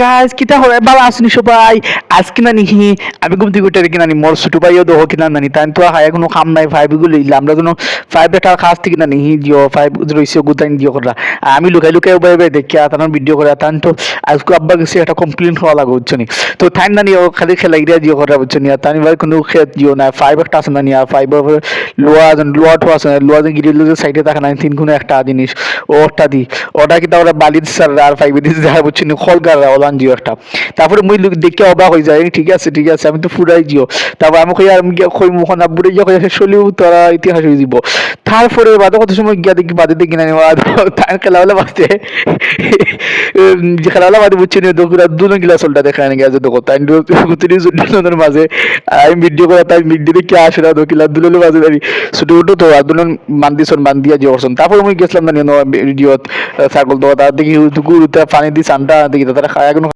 Guys কিতা হয় বাবা আসনি সবাই আজকে না নিহি আমি ঘুম থেকে উঠে কিনা মোর ছোট ভাইও দেখো কিনা নানি তাই তো হায় কোনো কাম নাই ফাইভগুলো ইলা আমরা কোনো ফাইভ একটা খাস থেকে না নিহি দিও ফাইভ রইছে গুতাইন দিও করা আর আমি লুকাই লুকাই উবাই উবাই দেখি আর ভিডিও করে তান তো আজকে আব্বা গেছে একটা কমপ্লেন হওয়া লাগে বুঝছ নি তো তাই না নিও খালি খেলা ইরিয়া দিও করা বুঝছ নি আর তানি ভাই কোনো খেত দিও না ফাইভ একটা আছে না নি আর ফাইভ লোয়া লোয়া ঠো আছে লোয়া যে গিরিল সাইডে থাকে না তিন কোনো একটা জিনিস ওটা দি ওটা কি তারপরে বালির স্যার আর ফাইভ দিস দেখা বুঝছি নি খলগার ওলান জিও একটা। তারপরে মুই দেখে অবাক হয়ে যায় ঠিক আছে ঠিক আছে আমি তো ফুরাই জিও তারপর আমি কই আর গিয়া কই মুখ না বুড়ে গিয়া কই চলিও তোরা ইতিহাস হয়ে যাব। তারপরে বাদে কত সময় গিয়া দেখি বাদে দেখি না তার খেলা হলে বাদে। যে খেলা হলে বাদে বুঝছি নি দুপুরা দুনো গিলা চলটা দেখা নিয়ে গেছে দেখো তাই গুতিনি দুজনের মাঝে আমি ভিডিও করে তাই ভিডিও দেখে আসে না দকিলা দুলের মাঝে দাঁড়ি ছোট ছোট তো আর দুজন বান্দিছন বান্দিয়া যে করছেন তারপরে মুই গেছিলাম না ভিডিওত ছাগল তো তার দেখি গুরুতে পানি দি চান্টা দেখি তারা খায়